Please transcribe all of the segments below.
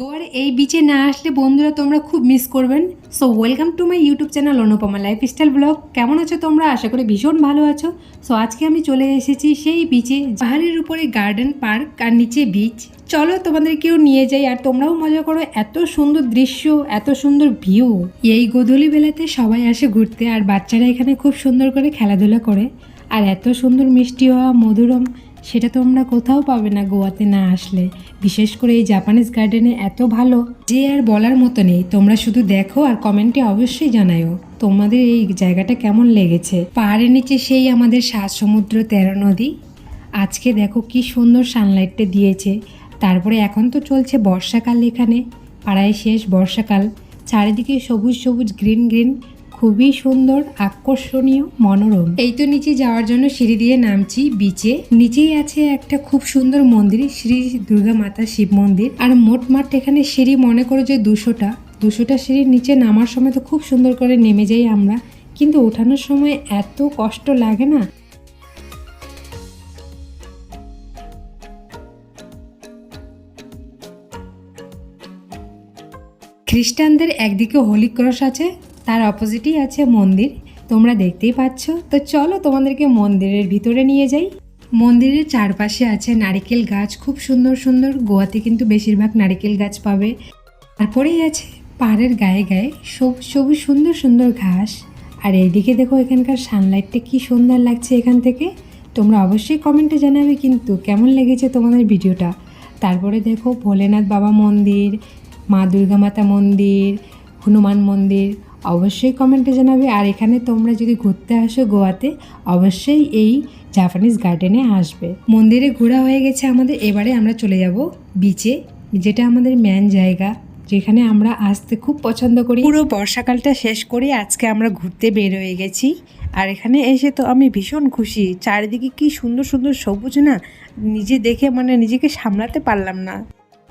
গোয়ার এই বিচে না আসলে বন্ধুরা তোমরা খুব মিস করবেন। So welcome to my YouTube channel Anupama lifestyle blog কেমন আছো তোমরা? আশা করি ভীষণ ভালো আছো। সো আজকে আমি চলে এসেছি সেই বিচে পাহাড়ের উপরে গার্ডেন পার্ক আর নিচে বিচ চলো তোমাদেরকেও নিয়ে যাই আর তোমরাও মজা করো। এত সুন্দর দৃশ্য, এত সুন্দর ভিউ এই গোধূলি বেলাতে সবাই আসে ঘুরতে আর বাচ্চারা এখানে খুব সুন্দর করে খেলাধুলা করে। আর এত সুন্দর মিষ্টি হওয়া, মধুরম সেটা তোমরা কোথাও পাবে না গোয়াতে না আসলে। বিশেষ করে এই জাপানিজ গার্ডেনে এত ভালো। যে আর বলার মতো নেই। তোমরা শুধু দেখো আর কমেন্টে অবশ্যই জানায়ও। তোমাদের এই জায়গাটা কেমন লেগেছে? পাহাড়ের নিচে সেই আমাদের সাত সমুদ্র তেরো নদী। আজকে দেখো কি সুন্দর সানলাইটটা দিয়েছে। তারপরে এখন তো চলছে বর্ষাকাল এখানে। পাড়ায় শেষ বর্ষাকাল। চারিদিকে সবুজ সবুজ গ্রিন গ্রিন খুবই সুন্দর, আকর্ষণীয়, মনোরম। এই তো নিচে যাওয়ার জন্য সিঁড়ি দিয়ে নামছি বিচে নিচেই আছে একটা খুব সুন্দর মন্দির, শ্রী দুর্গা মাতা শিব মন্দির। আর মোট মাঠ এখানে সিঁড়ি মনে করো যে দুশোটা। দুশোটা সিঁড়ির নিচে নামার সময় তো খুব সুন্দর করে নেমে যাই আমরা। কিন্তু ওঠানোর সময় এত কষ্ট লাগে না? খ্রিস্টানদের একদিকে হোলি ক্রস আছে তার অপোজিটেই আছে মন্দির। তোমরা দেখতেই পাচ্ছ। তো চলো তোমাদেরকে মন্দিরের ভিতরে নিয়ে যাই। মন্দিরের চারপাশে আছে নারিকেল গাছ। খুব সুন্দর সুন্দর। গোয়াতে কিন্তু বেশিরভাগ নারিকেল গাছ পাবে। তারপরেই আছে পাহাড়ের গায়ে গায়ে সবুজ সবুজ, সুন্দর সুন্দর ঘাস। আর এইদিকে দেখো এখানকার সানলাইটটা কি সুন্দর লাগছে এখান থেকে। তোমরা অবশ্যই কমেন্টে জানাবে কিন্তু কেমন লেগেছে তোমাদের ভিডিওটা। তারপরে দেখো ভোলেনাথ বাবা মন্দির, মা দুর্গা মাতা মন্দির, হনুমান মন্দির। অবশ্যই কমেন্টে জানাবে। আর এখানে তোমরা যদি ঘুরতে আসো গোয়াতে, অবশ্যই এই জাপানিজ গার্ডেনে আসবে। মন্দিরে ঘোরা হয়ে গেছে আমাদের। এবারে আমরা চলে যাব বিচে যেটা আমাদের ম্যান জায়গা, যেখানে আমরা আসতে খুব পছন্দ করি। পুরো বর্ষাকালটা শেষ করে আজকে আমরা ঘুরতে বের হয়ে গেছি। আর এখানে এসে তো আমি ভীষণ খুশি। চারিদিকে কি সুন্দর সুন্দর সবুজ না, নিজে দেখে মানে নিজেকে সামলাতে পারলাম না।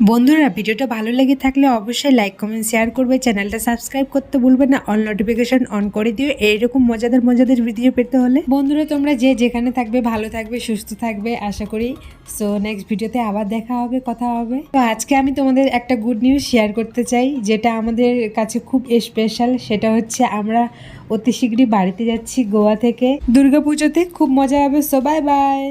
বন্ধুরা, ভিডিওটা ভালো লেগে থাকলে অবশ্যই লাইক কমেন্ট শেয়ার করবে। চ্যানেলটা সাবস্ক্রাইব করতে ভুলবে না। অল নোটিফিকেশন অন করে দিও। এইরকম মজাদার মজাদার ভিডিও পেতে হলে। বন্ধুরা, তোমরা যে যেখানে থাকবে, ভালো থাকবে, সুস্থ থাকবে, আশা করি। সো নেক্সট ভিডিওতে আবার দেখা হবে, কথা হবে। তো আজকে আমি তোমাদের একটা গুড নিউজ শেয়ার করতে চাই, যেটা আমাদের কাছে খুব স্পেশাল সেটা হচ্ছে আমরা অতি শীঘ্রই বাড়িতে যাচ্ছি গোয়া থেকে। দুর্গাপুজোতে। খুব মজা হবে। So bye bye